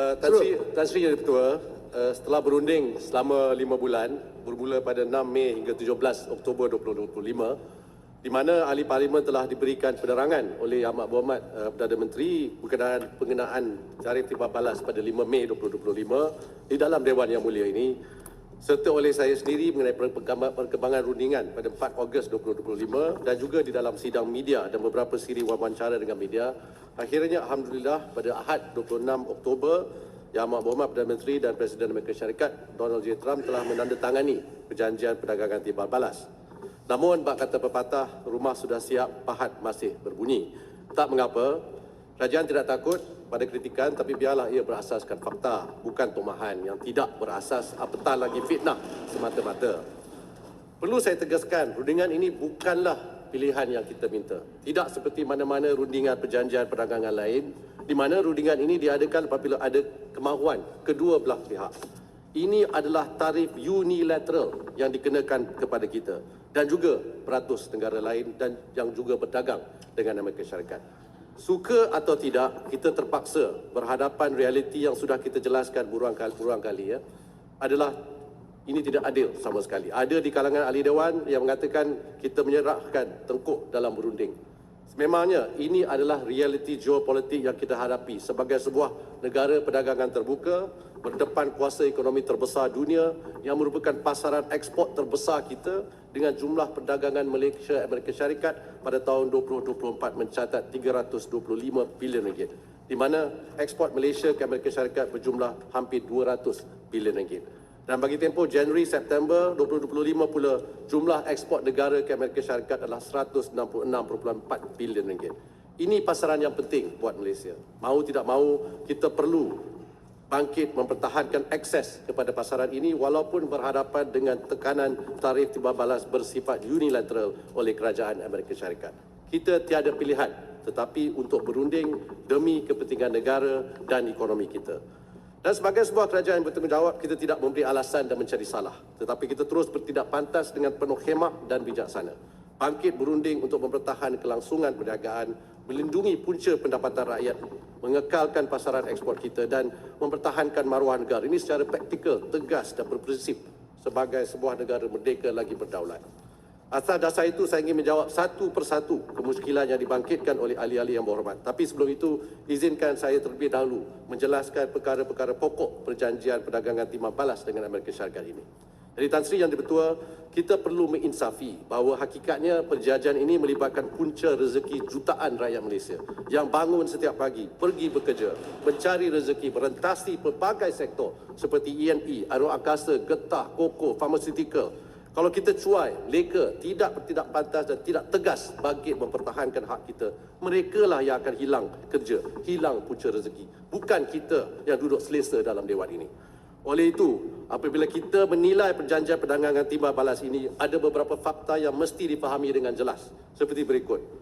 Uh, Tan Sri, Tan Sri Yang Ketua, uh, setelah berunding selama lima bulan, bermula pada 6 Mei hingga 17 Oktober 2025, di mana ahli parlimen telah diberikan penerangan oleh Ahmad Berhormat uh, Perdana Menteri berkenaan pengenaan tarif timbal balas pada 5 Mei 2025 di dalam Dewan Yang Mulia ini serta oleh saya sendiri mengenai perkembangan rundingan pada 4 Ogos 2025 dan juga di dalam sidang media dan beberapa siri wawancara dengan media. Akhirnya Alhamdulillah pada Ahad 26 Oktober Yang Amat Berhormat Perdana Menteri dan Presiden Amerika Syarikat Donald J. Trump telah menandatangani perjanjian perdagangan timbal balas. Namun bak kata pepatah rumah sudah siap pahat masih berbunyi. Tak mengapa, kerajaan tidak takut pada kritikan tapi biarlah ia berasaskan fakta bukan tomahan yang tidak berasas apatah lagi fitnah semata-mata. Perlu saya tegaskan, rundingan ini bukanlah pilihan yang kita minta. Tidak seperti mana-mana rundingan perjanjian perdagangan lain di mana rundingan ini diadakan apabila ada kemahuan kedua belah pihak. Ini adalah tarif unilateral yang dikenakan kepada kita dan juga beratus negara lain dan yang juga berdagang dengan Amerika Syarikat. Suka atau tidak, kita terpaksa berhadapan realiti yang sudah kita jelaskan berulang kali, berulang kali ya, adalah ini tidak adil sama sekali. Ada di kalangan ahli dewan yang mengatakan kita menyerahkan tengkuk dalam berunding. Sememangnya ini adalah realiti geopolitik yang kita hadapi sebagai sebuah negara perdagangan terbuka berdepan kuasa ekonomi terbesar dunia yang merupakan pasaran ekspor terbesar kita dengan jumlah perdagangan Malaysia Amerika Syarikat pada tahun 2024 mencatat 325 bilion ringgit di mana ekspor Malaysia ke Amerika Syarikat berjumlah hampir 200 bilion ringgit. Dan bagi tempoh Januari September 2025 pula jumlah ekspor negara ke Amerika Syarikat adalah 166.4 bilion ringgit. Ini pasaran yang penting buat Malaysia. Mau tidak mau kita perlu bangkit mempertahankan akses kepada pasaran ini walaupun berhadapan dengan tekanan tarif timbal balas bersifat unilateral oleh kerajaan Amerika Syarikat. Kita tiada pilihan tetapi untuk berunding demi kepentingan negara dan ekonomi kita. Dan sebagai sebuah kerajaan yang bertanggungjawab, kita tidak memberi alasan dan mencari salah. Tetapi kita terus bertindak pantas dengan penuh khemah dan bijaksana. Bangkit berunding untuk mempertahankan kelangsungan perniagaan, melindungi punca pendapatan rakyat, mengekalkan pasaran ekspor kita dan mempertahankan maruah negara. Ini secara praktikal, tegas dan berprinsip sebagai sebuah negara merdeka lagi berdaulat. Atas dasar itu saya ingin menjawab satu persatu kemusykilan yang dibangkitkan oleh ahli-ahli yang berhormat. Tapi sebelum itu, izinkan saya terlebih dahulu menjelaskan perkara-perkara pokok perjanjian perdagangan timah balas dengan Amerika Syarikat ini. Dari Tan Sri yang dipertua, kita perlu menginsafi bahawa hakikatnya perjanjian ini melibatkan punca rezeki jutaan rakyat Malaysia yang bangun setiap pagi, pergi bekerja, mencari rezeki, berentasi pelbagai sektor seperti E&P, aeroangkasa, getah, koko, farmaceutical, kalau kita cuai, leka, tidak bertindak pantas dan tidak tegas bangkit mempertahankan hak kita, mereka lah yang akan hilang kerja, hilang punca rezeki. Bukan kita yang duduk selesa dalam dewan ini. Oleh itu, apabila kita menilai perjanjian perdagangan timbal balas ini, ada beberapa fakta yang mesti dipahami dengan jelas. Seperti berikut.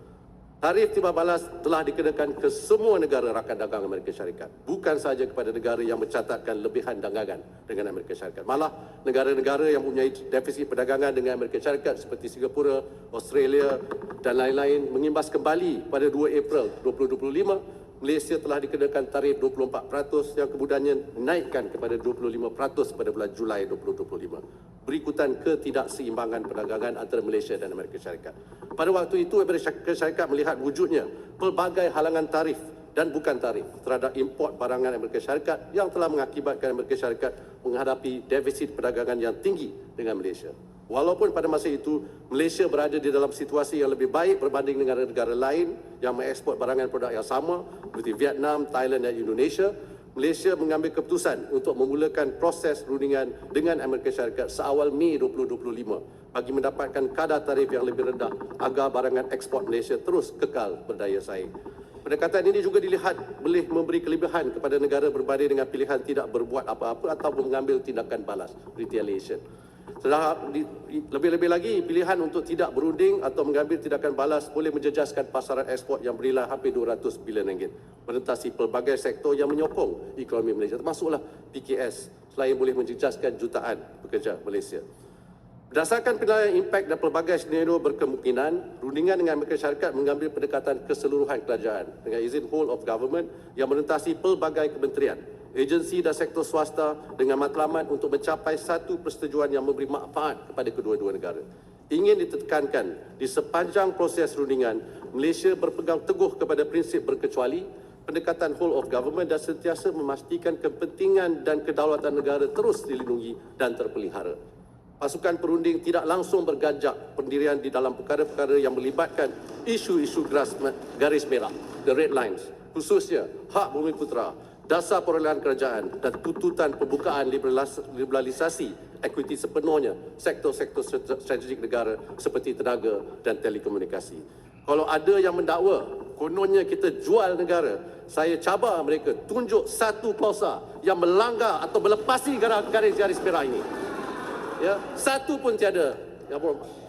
Tarif timbal balas telah dikenakan ke semua negara rakan dagang Amerika Syarikat. Bukan sahaja kepada negara yang mencatatkan lebihan dagangan dengan Amerika Syarikat. Malah negara-negara yang mempunyai defisit perdagangan dengan Amerika Syarikat seperti Singapura, Australia dan lain-lain mengimbas kembali pada 2 April 2025 Malaysia telah dikenakan tarif 24% yang kemudiannya naikkan kepada 25% pada bulan Julai 2025. Berikutan ketidakseimbangan perdagangan antara Malaysia dan Amerika Syarikat. Pada waktu itu Amerika Syarikat melihat wujudnya pelbagai halangan tarif dan bukan tarif terhadap import barangan Amerika Syarikat yang telah mengakibatkan Amerika Syarikat menghadapi defisit perdagangan yang tinggi dengan Malaysia. Walaupun pada masa itu Malaysia berada di dalam situasi yang lebih baik berbanding dengan negara lain yang mengekspor barangan produk yang sama seperti Vietnam, Thailand dan Indonesia, Malaysia mengambil keputusan untuk memulakan proses rundingan dengan Amerika Syarikat seawal Mei 2025 bagi mendapatkan kadar tarif yang lebih rendah agar barangan ekspor Malaysia terus kekal berdaya saing. Pendekatan ini juga dilihat boleh memberi kelebihan kepada negara berbanding dengan pilihan tidak berbuat apa-apa ataupun mengambil tindakan balas, retaliation. Lebih-lebih lagi pilihan untuk tidak berunding atau mengambil tindakan balas boleh menjejaskan pasaran ekspor yang bernilai hampir 200 bilion ringgit merentasi pelbagai sektor yang menyokong ekonomi Malaysia termasuklah PKS selain boleh menjejaskan jutaan pekerja Malaysia. Berdasarkan penilaian impak dan pelbagai senario berkemungkinan, rundingan dengan Amerika Syarikat mengambil pendekatan keseluruhan kerajaan dengan izin whole of government yang merentasi pelbagai kementerian agensi dan sektor swasta dengan matlamat untuk mencapai satu persetujuan yang memberi manfaat kepada kedua-dua negara. Ingin ditekankan di sepanjang proses rundingan, Malaysia berpegang teguh kepada prinsip berkecuali, pendekatan whole of government dan sentiasa memastikan kepentingan dan kedaulatan negara terus dilindungi dan terpelihara. Pasukan perunding tidak langsung berganjak pendirian di dalam perkara-perkara yang melibatkan isu-isu garis, merah, the red lines, khususnya hak bumi putera, dasar perolehan kerajaan dan tuntutan pembukaan liberalis- liberalisasi ekuiti sepenuhnya sektor-sektor strate- strategik negara seperti tenaga dan telekomunikasi. Kalau ada yang mendakwa kononnya kita jual negara, saya cabar mereka tunjuk satu klausa yang melanggar atau melepasi garis-garis merah ini. Ya, satu pun tiada. Ya.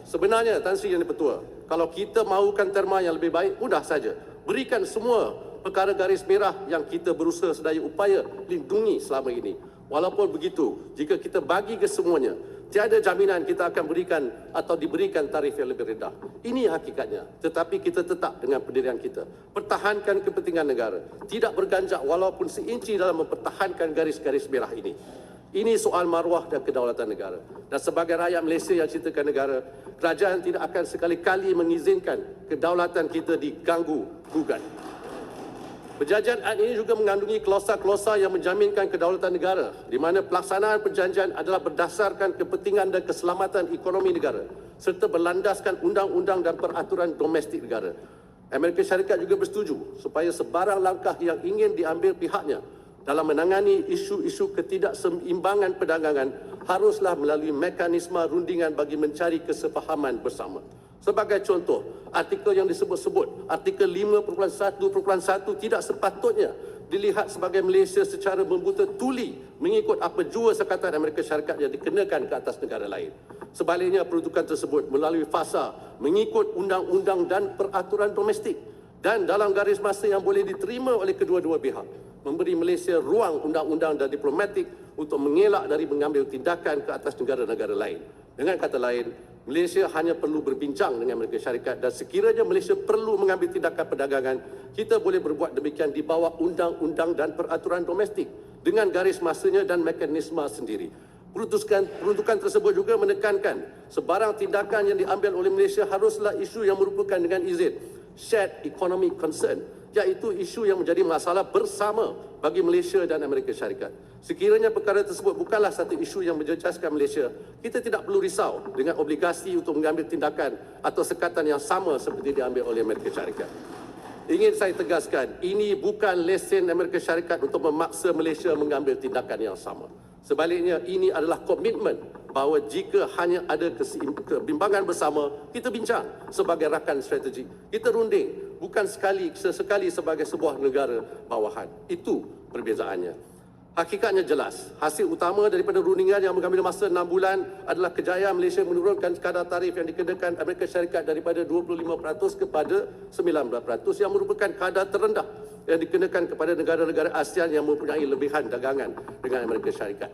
Sebenarnya Tan Sri Yang Petua, kalau kita mahukan terma yang lebih baik, mudah saja. Berikan semua perkara garis merah yang kita berusaha sedaya upaya lindungi selama ini. Walaupun begitu, jika kita bagi ke semuanya, tiada jaminan kita akan berikan atau diberikan tarif yang lebih rendah. Ini hakikatnya. Tetapi kita tetap dengan pendirian kita. Pertahankan kepentingan negara. Tidak berganjak walaupun seinci dalam mempertahankan garis-garis merah ini. Ini soal maruah dan kedaulatan negara. Dan sebagai rakyat Malaysia yang cintakan negara, kerajaan tidak akan sekali-kali mengizinkan kedaulatan kita diganggu gugat. Perjanjian Act ini juga mengandungi klausa-klausa yang menjaminkan kedaulatan negara di mana pelaksanaan perjanjian adalah berdasarkan kepentingan dan keselamatan ekonomi negara serta berlandaskan undang-undang dan peraturan domestik negara. Amerika Syarikat juga bersetuju supaya sebarang langkah yang ingin diambil pihaknya dalam menangani isu-isu ketidakseimbangan perdagangan haruslah melalui mekanisme rundingan bagi mencari kesefahaman bersama. Sebagai contoh, artikel yang disebut-sebut, artikel 5.1.1 tidak sepatutnya dilihat sebagai Malaysia secara membuta tuli mengikut apa jua sekatan Amerika Syarikat yang dikenakan ke atas negara lain. Sebaliknya, peruntukan tersebut melalui fasa mengikut undang-undang dan peraturan domestik dan dalam garis masa yang boleh diterima oleh kedua-dua pihak memberi Malaysia ruang undang-undang dan diplomatik untuk mengelak dari mengambil tindakan ke atas negara-negara lain. Dengan kata lain, Malaysia hanya perlu berbincang dengan Amerika Syarikat dan sekiranya Malaysia perlu mengambil tindakan perdagangan, kita boleh berbuat demikian di bawah undang-undang dan peraturan domestik dengan garis masanya dan mekanisme sendiri. Peruntukan, peruntukan tersebut juga menekankan sebarang tindakan yang diambil oleh Malaysia haruslah isu yang merupakan dengan izin shared economic concern iaitu isu yang menjadi masalah bersama bagi Malaysia dan Amerika Syarikat. Sekiranya perkara tersebut bukanlah satu isu yang menjejaskan Malaysia, kita tidak perlu risau dengan obligasi untuk mengambil tindakan atau sekatan yang sama seperti diambil oleh Amerika Syarikat. Ingin saya tegaskan, ini bukan lesen Amerika Syarikat untuk memaksa Malaysia mengambil tindakan yang sama. Sebaliknya, ini adalah komitmen bahawa jika hanya ada kebimbangan bersama, kita bincang sebagai rakan strategi. Kita runding, bukan sekali sesekali sebagai sebuah negara bawahan. Itu perbezaannya. Hakikatnya jelas, hasil utama daripada rundingan yang mengambil masa 6 bulan adalah kejayaan Malaysia menurunkan kadar tarif yang dikenakan Amerika Syarikat daripada 25% kepada 19% yang merupakan kadar terendah yang dikenakan kepada negara-negara ASEAN yang mempunyai lebihan dagangan dengan Amerika Syarikat.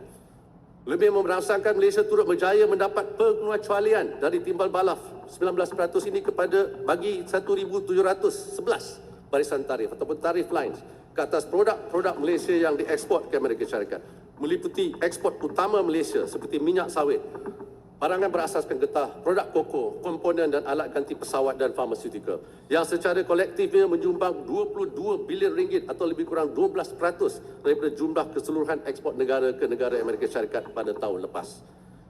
Lebih merangsangkan Malaysia turut berjaya mendapat pengecualian dari timbal balaf 19% ini kepada bagi 1,711 barisan tarif ataupun tarif lines ke atas produk-produk Malaysia yang dieksport ke Amerika Syarikat. Meliputi ekspor utama Malaysia seperti minyak sawit, barangan berasaskan getah, produk koko, komponen dan alat ganti pesawat dan farmaceutical yang secara kolektifnya menyumbang 22 bilion ringgit atau lebih kurang 12% daripada jumlah keseluruhan ekspor negara ke negara Amerika Syarikat pada tahun lepas.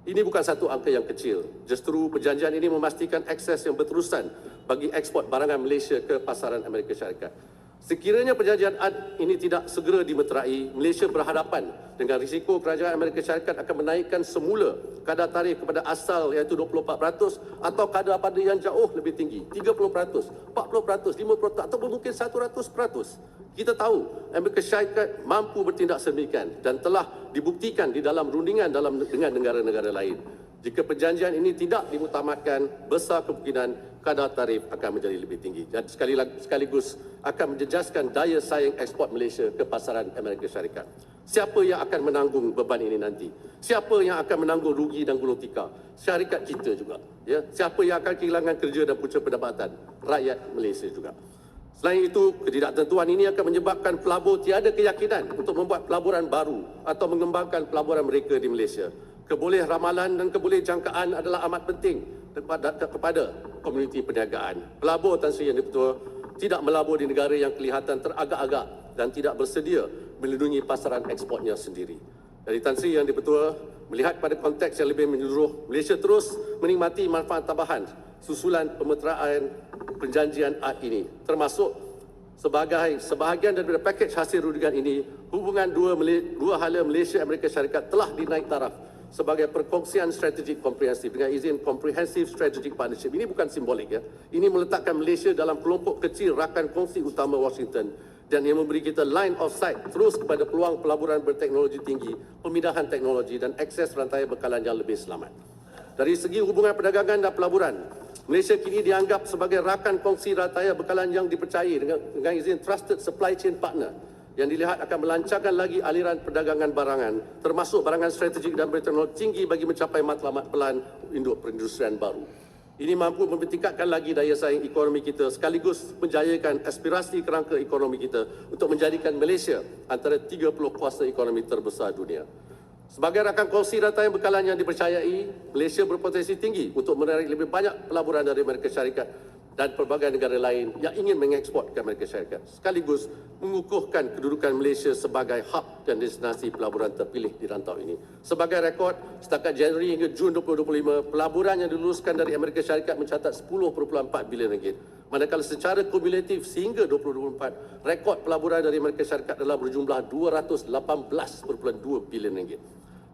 Ini bukan satu angka yang kecil. Justru perjanjian ini memastikan akses yang berterusan bagi ekspor barangan Malaysia ke pasaran Amerika Syarikat. Sekiranya perjanjian ini tidak segera dimeterai, Malaysia berhadapan dengan risiko kerajaan Amerika Syarikat akan menaikkan semula kadar tarif kepada asal iaitu 24% atau kadar pada yang jauh lebih tinggi, 30%, 40%, 50% ataupun mungkin 100%. Kita tahu Amerika Syarikat mampu bertindak sedemikian dan telah dibuktikan di dalam rundingan dalam dengan negara-negara lain. Jika perjanjian ini tidak dimutamatkan, besar kemungkinan kadar tarif akan menjadi lebih tinggi dan sekaligus akan menjejaskan daya saing ekspor Malaysia ke pasaran Amerika Syarikat. Siapa yang akan menanggung beban ini nanti? Siapa yang akan menanggung rugi dan gulung tikar? Syarikat kita juga. Ya, siapa yang akan kehilangan kerja dan punca pendapatan? Rakyat Malaysia juga. Selain itu, ketidaktentuan ini akan menyebabkan pelabur tiada keyakinan untuk membuat pelaburan baru atau mengembangkan pelaburan mereka di Malaysia. Keboleh ramalan dan keboleh jangkaan adalah amat penting kepada, kepada komuniti perniagaan. Pelabur Tan Sri Yang Dipertua tidak melabur di negara yang kelihatan teragak-agak dan tidak bersedia melindungi pasaran ekspornya sendiri. Dari Tan Sri Yang Dipertua, melihat pada konteks yang lebih menyeluruh, Malaysia terus menikmati manfaat tambahan susulan pemeteraan perjanjian art ini termasuk sebagai sebahagian daripada pakej hasil rundingan ini hubungan dua dua hala Malaysia Amerika Syarikat telah dinaik taraf sebagai perkongsian strategik komprehensif dengan izin Comprehensive Strategic Partnership ini bukan simbolik ya ini meletakkan Malaysia dalam kelompok kecil rakan kongsi utama Washington dan ia memberi kita line of sight terus kepada peluang pelaburan berteknologi tinggi, pemindahan teknologi dan akses rantai bekalan yang lebih selamat. Dari segi hubungan perdagangan dan pelaburan, Malaysia kini dianggap sebagai rakan kongsi rantai bekalan yang dipercayai dengan, dengan izin Trusted Supply Chain Partner yang dilihat akan melancarkan lagi aliran perdagangan barangan termasuk barangan strategik dan berteknologi tinggi bagi mencapai matlamat pelan induk perindustrian baru. Ini mampu mempertingkatkan lagi daya saing ekonomi kita sekaligus menjayakan aspirasi kerangka ekonomi kita untuk menjadikan Malaysia antara 30 kuasa ekonomi terbesar dunia. Sebagai rakan kongsi rantai bekalan yang dipercayai, Malaysia berpotensi tinggi untuk menarik lebih banyak pelaburan dari Amerika Syarikat dan pelbagai negara lain yang ingin mengeksport ke Amerika Syarikat sekaligus mengukuhkan kedudukan Malaysia sebagai hub dan destinasi pelaburan terpilih di rantau ini. Sebagai rekod, setakat Januari hingga Jun 2025, pelaburan yang diluluskan dari Amerika Syarikat mencatat 10.4 bilion ringgit. Manakala secara kumulatif sehingga 2024, rekod pelaburan dari Amerika Syarikat adalah berjumlah 218.2 bilion ringgit.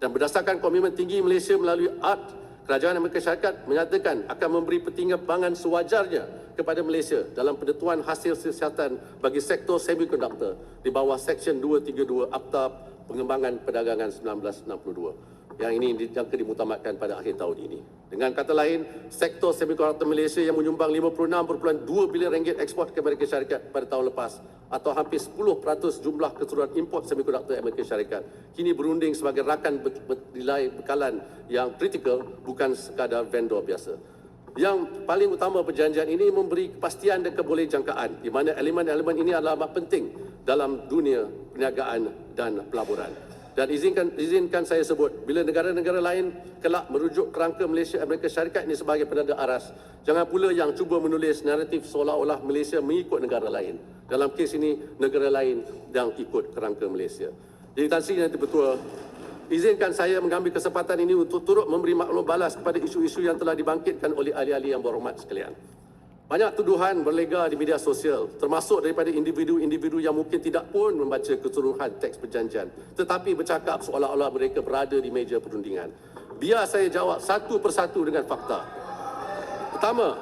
Dan berdasarkan komitmen tinggi Malaysia melalui ART, Kerajaan Amerika Syarikat menyatakan akan memberi pertimbangan sewajarnya kepada Malaysia dalam penentuan hasil siasatan bagi sektor semikonduktor di bawah Seksyen 232 Akta Pengembangan Perdagangan 1962 yang ini dijangka dimutamatkan pada akhir tahun ini. Dengan kata lain, sektor semikonduktor Malaysia yang menyumbang 56.2 bilion ringgit ekspor ke Amerika Syarikat pada tahun lepas atau hampir 10% jumlah keseluruhan import semikonduktor Amerika Syarikat kini berunding sebagai rakan nilai bekalan yang kritikal bukan sekadar vendor biasa. Yang paling utama perjanjian ini memberi kepastian dan kebolehjangkaan di mana elemen-elemen ini adalah amat penting dalam dunia perniagaan dan pelaburan. Dan izinkan izinkan saya sebut bila negara-negara lain kelak merujuk kerangka Malaysia Amerika Syarikat ini sebagai penanda aras jangan pula yang cuba menulis naratif seolah-olah Malaysia mengikut negara lain. Dalam kes ini negara lain yang ikut kerangka Malaysia. Jadi Tan Sri Yang izinkan saya mengambil kesempatan ini untuk turut memberi maklum balas kepada isu-isu yang telah dibangkitkan oleh ahli-ahli yang berhormat sekalian banyak tuduhan berlega di media sosial, termasuk daripada individu-individu yang mungkin tidak pun membaca keseluruhan teks perjanjian, tetapi bercakap seolah-olah mereka berada di meja perundingan. Biar saya jawab satu persatu dengan fakta. Pertama,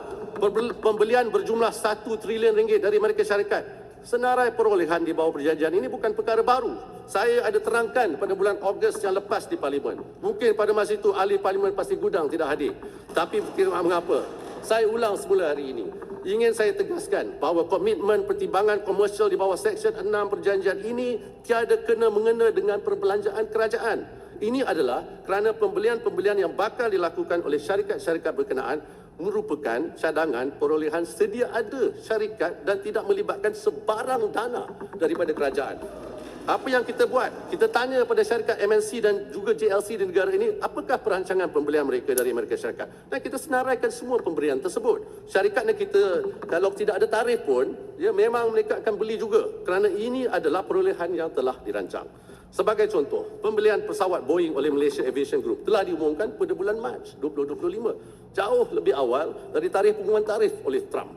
pembelian berjumlah 1 trilion ringgit dari Amerika Syarikat. Senarai perolehan di bawah perjanjian ini bukan perkara baru. Saya ada terangkan pada bulan Ogos yang lepas di Parlimen. Mungkin pada masa itu ahli Parlimen pasti gudang tidak hadir. Tapi mengapa. Saya ulang semula hari ini. Ingin saya tegaskan bahawa komitmen pertimbangan komersial di bawah Seksyen 6 perjanjian ini tiada kena mengena dengan perbelanjaan kerajaan. Ini adalah kerana pembelian-pembelian yang bakal dilakukan oleh syarikat-syarikat berkenaan merupakan cadangan perolehan sedia ada syarikat dan tidak melibatkan sebarang dana daripada kerajaan. Apa yang kita buat? Kita tanya pada syarikat MNC dan juga JLC di negara ini, apakah perancangan pembelian mereka dari Amerika Syarikat? Dan kita senaraikan semua pemberian tersebut. Syarikatnya kita, kalau tidak ada tarif pun, ya memang mereka akan beli juga. Kerana ini adalah perolehan yang telah dirancang. Sebagai contoh, pembelian pesawat Boeing oleh Malaysia Aviation Group telah diumumkan pada bulan Mac 2025. Jauh lebih awal dari tarikh pengumuman tarif oleh Trump.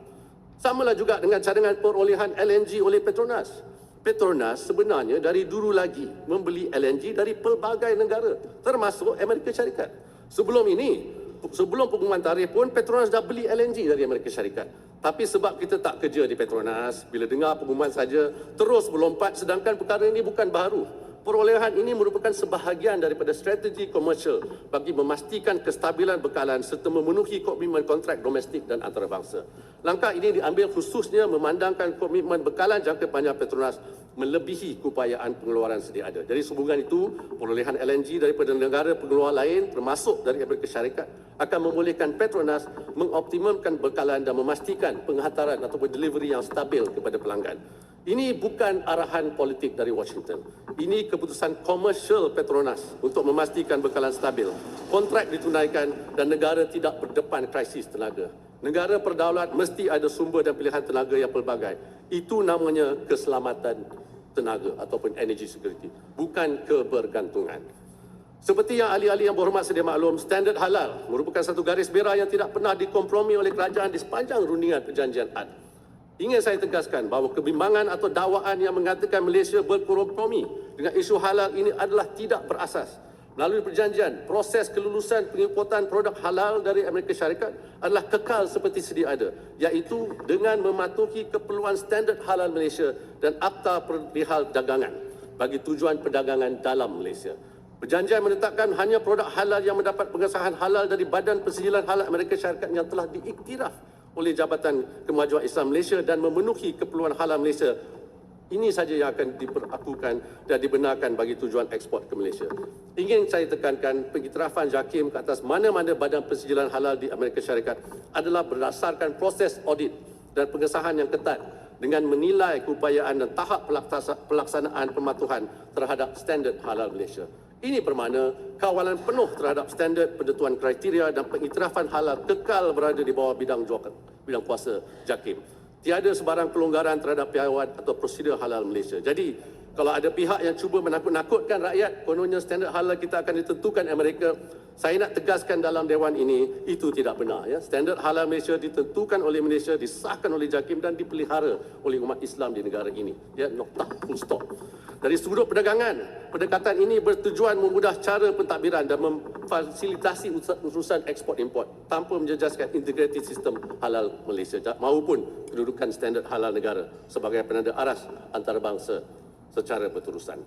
Samalah juga dengan cadangan perolehan LNG oleh Petronas. Petronas sebenarnya dari dulu lagi membeli LNG dari pelbagai negara, termasuk Amerika Syarikat. Sebelum ini, sebelum pengumuman tarif pun Petronas dah beli LNG dari Amerika Syarikat. Tapi sebab kita tak kerja di Petronas, bila dengar pengumuman saja terus melompat sedangkan perkara ini bukan baru. Perolehan ini merupakan sebahagian daripada strategi komersial bagi memastikan kestabilan bekalan serta memenuhi komitmen kontrak domestik dan antarabangsa. Langkah ini diambil khususnya memandangkan komitmen bekalan jangka panjang Petronas melebihi keupayaan pengeluaran sedia ada. Dari sehubungan itu, perolehan LNG daripada negara pengeluar lain termasuk dari Amerika Syarikat akan membolehkan Petronas mengoptimumkan bekalan dan memastikan penghantaran ataupun delivery yang stabil kepada pelanggan. Ini bukan arahan politik dari Washington. Ini keputusan komersial Petronas untuk memastikan bekalan stabil. Kontrak ditunaikan dan negara tidak berdepan krisis tenaga. Negara berdaulat mesti ada sumber dan pilihan tenaga yang pelbagai. Itu namanya keselamatan tenaga ataupun energy security. Bukan kebergantungan. Seperti yang ahli-ahli yang berhormat sedia maklum, standard halal merupakan satu garis merah yang tidak pernah dikompromi oleh kerajaan di sepanjang rundingan perjanjian AD. Ingin saya tegaskan bahawa kebimbangan atau dakwaan yang mengatakan Malaysia berkompromi dengan isu halal ini adalah tidak berasas. Melalui perjanjian, proses kelulusan pengikutan produk halal dari Amerika Syarikat adalah kekal seperti sedia ada, iaitu dengan mematuhi keperluan standard halal Malaysia dan Akta Perihal Dagangan bagi tujuan perdagangan dalam Malaysia. Perjanjian menetapkan hanya produk halal yang mendapat pengesahan halal dari Badan Persijilan Halal Amerika Syarikat yang telah diiktiraf oleh Jabatan Kemajuan Islam Malaysia dan memenuhi keperluan halal Malaysia ini saja yang akan diperlakukan dan dibenarkan bagi tujuan ekspor ke Malaysia. Ingin saya tekankan pengiktirafan JAKIM ke atas mana-mana badan persijilan halal di Amerika Syarikat adalah berdasarkan proses audit dan pengesahan yang ketat dengan menilai keupayaan dan tahap pelaksanaan pematuhan terhadap standard halal Malaysia. Ini bermakna kawalan penuh terhadap standard penentuan kriteria dan pengiktirafan halal kekal berada di bawah bidang jualan, bidang kuasa JAKIM tiada sebarang pelonggaran terhadap piawai atau prosedur halal Malaysia. Jadi, kalau ada pihak yang cuba menakut-nakutkan rakyat, kononnya standard halal kita akan ditentukan Amerika, saya nak tegaskan dalam dewan ini, itu tidak benar. Ya. Standard halal Malaysia ditentukan oleh Malaysia, disahkan oleh JAKIM dan dipelihara oleh umat Islam di negara ini. Ya, noktah full stop. Dari sudut perdagangan, pendekatan ini bertujuan memudah cara pentadbiran dan memfasilitasi urusan ekspor import tanpa menjejaskan integriti sistem halal Malaysia maupun kedudukan standard halal negara sebagai penanda aras antarabangsa secara berterusan.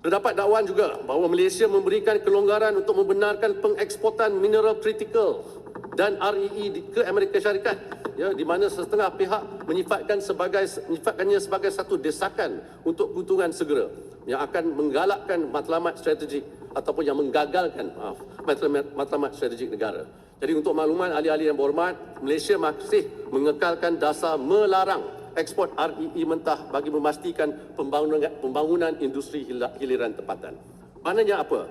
Terdapat dakwaan juga bahawa Malaysia memberikan kelonggaran untuk membenarkan pengeksportan mineral kritikal dan REE ke Amerika Syarikat ya di mana setengah pihak menyifatkan sebagai menyifatkannya sebagai satu desakan untuk keuntungan segera yang akan menggalakkan matlamat strategik ataupun yang menggagalkan maaf matlamat, matlamat strategik negara. Jadi untuk makluman ahli-ahli yang berhormat, Malaysia masih mengekalkan dasar melarang ekspor REE mentah bagi memastikan pembangunan, pembangunan industri hiliran tempatan. Maknanya apa?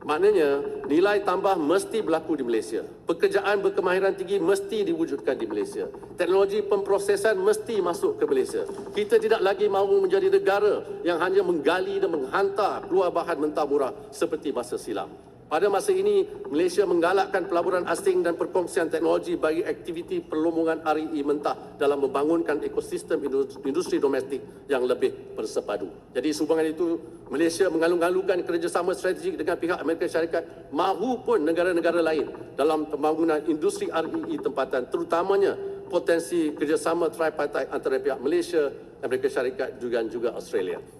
Maknanya nilai tambah mesti berlaku di Malaysia. Pekerjaan berkemahiran tinggi mesti diwujudkan di Malaysia. Teknologi pemprosesan mesti masuk ke Malaysia. Kita tidak lagi mahu menjadi negara yang hanya menggali dan menghantar keluar bahan mentah murah seperti masa silam. Pada masa ini, Malaysia menggalakkan pelaburan asing dan perkongsian teknologi bagi aktiviti perlombongan REE mentah dalam membangunkan ekosistem industri domestik yang lebih bersepadu. Jadi sehubungan itu, Malaysia mengalung-alungkan kerjasama strategik dengan pihak Amerika Syarikat maupun negara-negara lain dalam pembangunan industri REE tempatan, terutamanya potensi kerjasama tripartite antara pihak Malaysia, Amerika Syarikat juga juga Australia.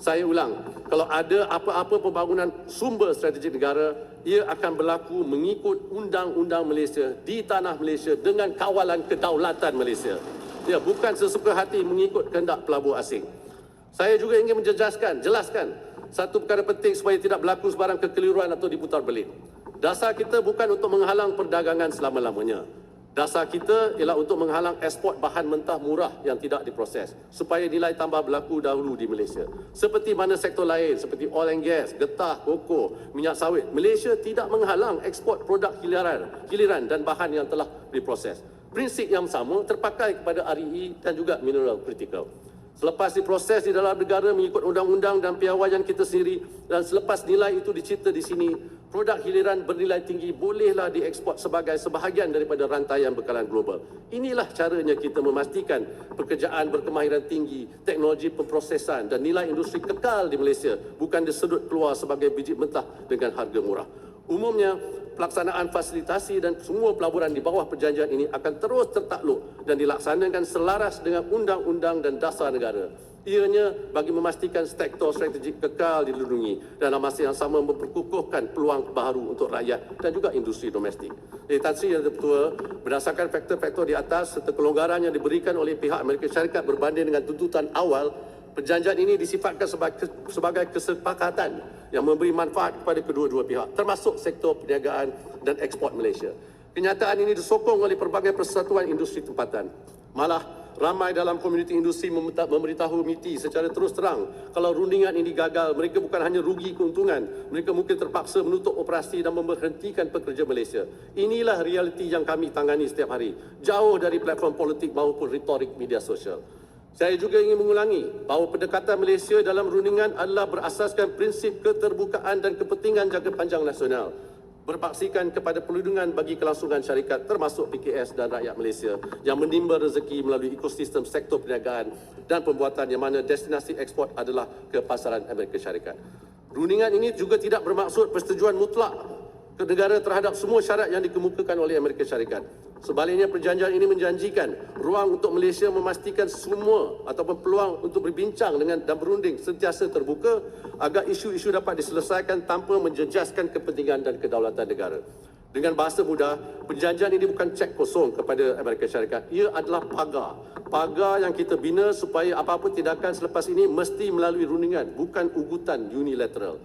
Saya ulang, kalau ada apa-apa pembangunan sumber strategik negara, ia akan berlaku mengikut undang-undang Malaysia di tanah Malaysia dengan kawalan kedaulatan Malaysia. Ya, bukan sesuka hati mengikut kehendak pelabur asing. Saya juga ingin menjejaskan, jelaskan satu perkara penting supaya tidak berlaku sebarang kekeliruan atau diputar belit. Dasar kita bukan untuk menghalang perdagangan selama-lamanya. Dasar kita ialah untuk menghalang ekspor bahan mentah murah yang tidak diproses supaya nilai tambah berlaku dahulu di Malaysia. Seperti mana sektor lain seperti oil and gas, getah, koko, minyak sawit, Malaysia tidak menghalang ekspor produk hiliran, hiliran dan bahan yang telah diproses. Prinsip yang sama terpakai kepada REE dan juga mineral kritikal. Selepas diproses di dalam negara mengikut undang-undang dan piawaian kita sendiri dan selepas nilai itu dicipta di sini, produk hiliran bernilai tinggi bolehlah diekspor sebagai sebahagian daripada rantaian bekalan global. Inilah caranya kita memastikan pekerjaan berkemahiran tinggi, teknologi pemprosesan dan nilai industri kekal di Malaysia bukan disedut keluar sebagai biji mentah dengan harga murah. Umumnya, pelaksanaan fasilitasi dan semua pelaburan di bawah perjanjian ini akan terus tertakluk dan dilaksanakan selaras dengan undang-undang dan dasar negara. Ianya bagi memastikan sektor strategik kekal dilindungi dan dalam masa yang sama memperkukuhkan peluang baru untuk rakyat dan juga industri domestik. Jadi Tan yang Ketua, berdasarkan faktor-faktor di atas serta kelonggaran yang diberikan oleh pihak Amerika Syarikat berbanding dengan tuntutan awal, Perjanjian ini disifatkan sebagai kesepakatan yang memberi manfaat kepada kedua-dua pihak, termasuk sektor perniagaan dan ekspor Malaysia. Kenyataan ini disokong oleh pelbagai persatuan industri tempatan. Malah, ramai dalam komuniti industri memberitahu MITI secara terus terang kalau rundingan ini gagal, mereka bukan hanya rugi keuntungan, mereka mungkin terpaksa menutup operasi dan memberhentikan pekerja Malaysia. Inilah realiti yang kami tangani setiap hari, jauh dari platform politik maupun retorik media sosial. Saya juga ingin mengulangi bahawa pendekatan Malaysia dalam rundingan adalah berasaskan prinsip keterbukaan dan kepentingan jangka panjang nasional berpaksikan kepada perlindungan bagi kelangsungan syarikat termasuk PKS dan rakyat Malaysia yang menimba rezeki melalui ekosistem sektor perniagaan dan pembuatan yang mana destinasi ekspor adalah ke pasaran Amerika Syarikat. Rundingan ini juga tidak bermaksud persetujuan mutlak ke negara terhadap semua syarat yang dikemukakan oleh Amerika Syarikat. Sebaliknya perjanjian ini menjanjikan ruang untuk Malaysia memastikan semua ataupun peluang untuk berbincang dengan dan berunding sentiasa terbuka agar isu-isu dapat diselesaikan tanpa menjejaskan kepentingan dan kedaulatan negara. Dengan bahasa mudah, perjanjian ini bukan cek kosong kepada Amerika Syarikat. Ia adalah pagar. Pagar yang kita bina supaya apa-apa tindakan selepas ini mesti melalui rundingan, bukan ugutan unilateral.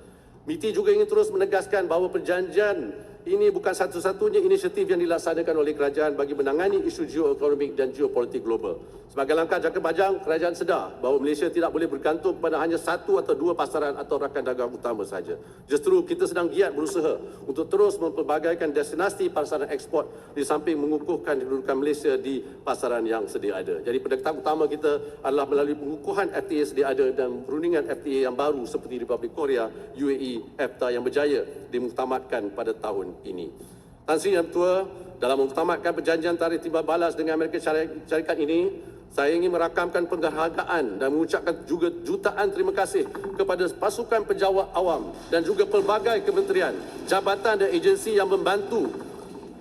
MITI juga ingin terus menegaskan bahawa perjanjian ini bukan satu-satunya inisiatif yang dilaksanakan oleh kerajaan bagi menangani isu geoekonomik dan geopolitik global. Sebagai langkah jangka panjang, kerajaan sedar bahawa Malaysia tidak boleh bergantung pada hanya satu atau dua pasaran atau rakan dagang utama saja. Justru kita sedang giat berusaha untuk terus mempelbagaikan destinasi pasaran ekspor di samping mengukuhkan kedudukan Malaysia di pasaran yang sedia ada. Jadi pendekatan utama kita adalah melalui pengukuhan FTA sedia ada dan perundingan FTA yang baru seperti Republik Korea, UAE, EFTA yang berjaya dimuktamadkan pada tahun ini. Tan Sri Yang Tua, dalam mengutamadkan perjanjian tarikh timbal balas dengan Amerika Syari- Syarikat ini, saya ingin merakamkan penghargaan dan mengucapkan juga jutaan terima kasih kepada pasukan penjawat awam dan juga pelbagai kementerian, jabatan dan agensi yang membantu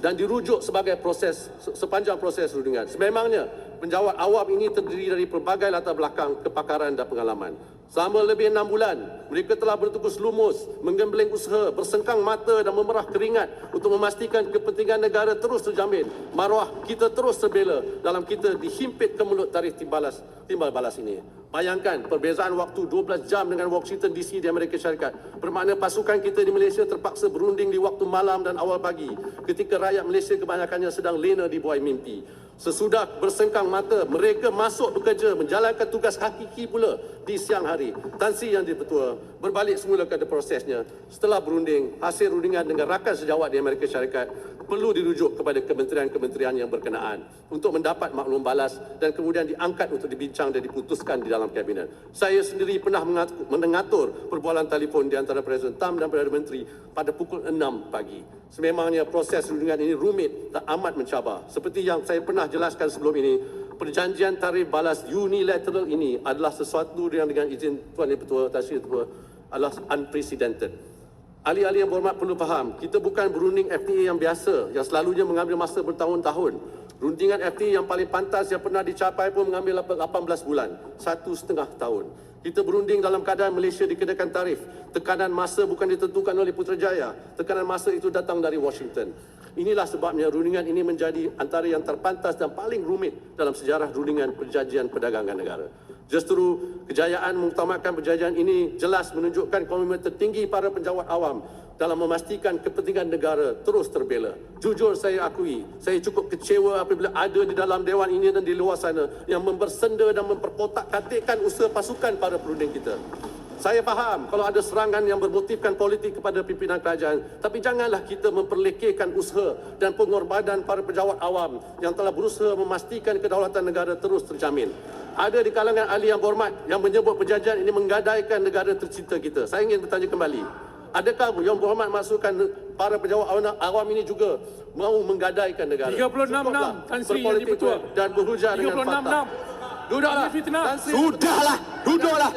dan dirujuk sebagai proses se- sepanjang proses rundingan. Sememangnya penjawat awam ini terdiri dari pelbagai latar belakang, kepakaran dan pengalaman. Selama lebih enam bulan, mereka telah bertukus lumus, menggembleng usaha, bersengkang mata dan memerah keringat untuk memastikan kepentingan negara terus terjamin. Maruah kita terus terbela dalam kita dihimpit ke mulut tarikh timbalas, timbal balas ini. Bayangkan perbezaan waktu 12 jam dengan Washington DC di Amerika Syarikat. Bermakna pasukan kita di Malaysia terpaksa berunding di waktu malam dan awal pagi ketika rakyat Malaysia kebanyakannya sedang lena di buai mimpi. Sesudah bersengkang mata, mereka masuk bekerja menjalankan tugas hakiki pula di siang hari. Tan Sri yang dipetua berbalik semula kepada prosesnya. Setelah berunding, hasil rundingan dengan rakan sejawat di Amerika Syarikat perlu dirujuk kepada kementerian-kementerian yang berkenaan untuk mendapat maklum balas dan kemudian diangkat untuk dibincang dan diputuskan di dalam kabinet. Saya sendiri pernah mengatur perbualan telefon di antara Presiden Tam dan Perdana Menteri pada pukul 6 pagi. Sememangnya proses rundingan ini rumit dan amat mencabar. Seperti yang saya pernah jelaskan sebelum ini, perjanjian tarikh balas unilateral ini adalah sesuatu yang dengan izin Tuan Yang Ketua, Tan Sri Ketua, adalah unprecedented. Ahli-ahli yang berhormat perlu faham, kita bukan berunding FTA yang biasa yang selalunya mengambil masa bertahun-tahun. Rundingan FTA yang paling pantas yang pernah dicapai pun mengambil 18 bulan, satu setengah tahun. Kita berunding dalam keadaan Malaysia dikenakan tarif. Tekanan masa bukan ditentukan oleh Putrajaya. Tekanan masa itu datang dari Washington. Inilah sebabnya rundingan ini menjadi antara yang terpantas dan paling rumit dalam sejarah rundingan perjanjian perdagangan negara. Justru kejayaan mengutamakan perjanjian ini jelas menunjukkan komitmen tertinggi para penjawat awam dalam memastikan kepentingan negara terus terbela. Jujur saya akui, saya cukup kecewa apabila ada di dalam dewan ini dan di luar sana yang membersenda dan memperkotak-katikkan usaha pasukan para perunding kita. Saya faham kalau ada serangan yang bermotifkan politik kepada pimpinan kerajaan, tapi janganlah kita memperlekehkan usaha dan pengorbanan para pejabat awam yang telah berusaha memastikan kedaulatan negara terus terjamin. Ada di kalangan ahli yang berhormat yang menyebut perjanjian ini menggadaikan negara tercinta kita. Saya ingin bertanya kembali, adakah yang berhormat masukkan para pejabat awam- ini juga mau menggadaikan negara? 36 Cukuplah Tan Sri Yang Dipertua. dan berhujah dengan 36 fakta. enam. Duduklah. Ahli fitnah. Tan Sri- Sudahlah, duduklah.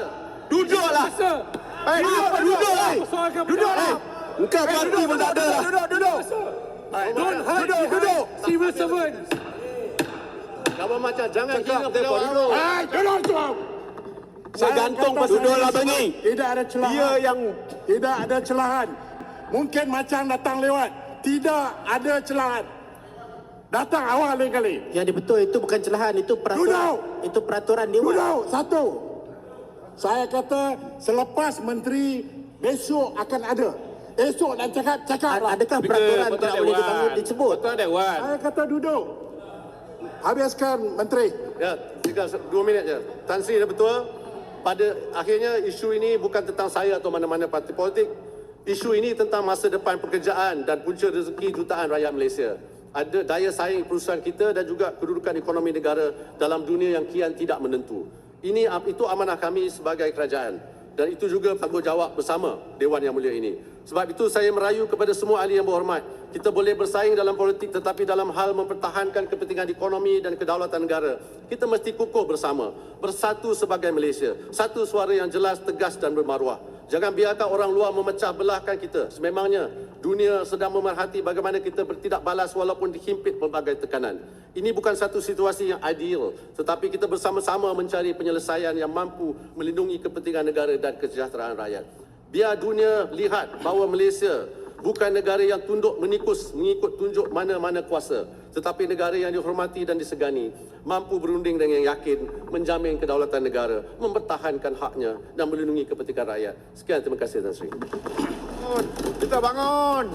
Duduklah. Masa. Eh, duduk, duduklah. Persoalkan Duduklah. Engkau parti pun tak ada lah. Duduk, duduk. Don't hide Duduk, behind duduk. Civil servants. Kawan macam jangan kira pejabat awam. Eh, duduk tu. Saya gantung pas duduklah bengi. Tidak ada celahan. Dia yang Tidak ada celahan. Mungkin macam datang lewat. Tidak ada celahan. Datang awal lain kali. Yang betul itu bukan celahan, itu peraturan. Duduk. Itu peraturan dewan. Duduk. Satu. Saya kata selepas menteri besok akan ada. Esok nak cakap, cakap lah. Adakah peraturan tidak boleh dipanggil disebut? Ketua Dewan. Saya kata duduk. Habiskan menteri. Ya, se- dua minit je. Tan Sri dah betul. Pada akhirnya isu ini bukan tentang saya atau mana-mana parti politik. Isu ini tentang masa depan pekerjaan dan punca rezeki jutaan rakyat Malaysia. Ada daya saing perusahaan kita dan juga kedudukan ekonomi negara dalam dunia yang kian tidak menentu. Ini itu amanah kami sebagai kerajaan dan itu juga tanggungjawab bersama Dewan Yang Mulia ini. Sebab itu saya merayu kepada semua ahli yang berhormat. Kita boleh bersaing dalam politik tetapi dalam hal mempertahankan kepentingan ekonomi dan kedaulatan negara, kita mesti kukuh bersama, bersatu sebagai Malaysia. Satu suara yang jelas, tegas dan bermaruah. Jangan biarkan orang luar memecah belahkan kita. Sememangnya dunia sedang memerhati bagaimana kita bertindak balas walaupun dihimpit pelbagai tekanan. Ini bukan satu situasi yang ideal, tetapi kita bersama-sama mencari penyelesaian yang mampu melindungi kepentingan negara dan kesejahteraan rakyat. Biar dunia lihat bahawa Malaysia bukan negara yang tunduk menikus mengikut tunjuk mana-mana kuasa, tetapi negara yang dihormati dan disegani, mampu berunding dengan yakin, menjamin kedaulatan negara, mempertahankan haknya dan melindungi kepentingan rakyat. Sekian, terima kasih Tan Sri. Kita bangun.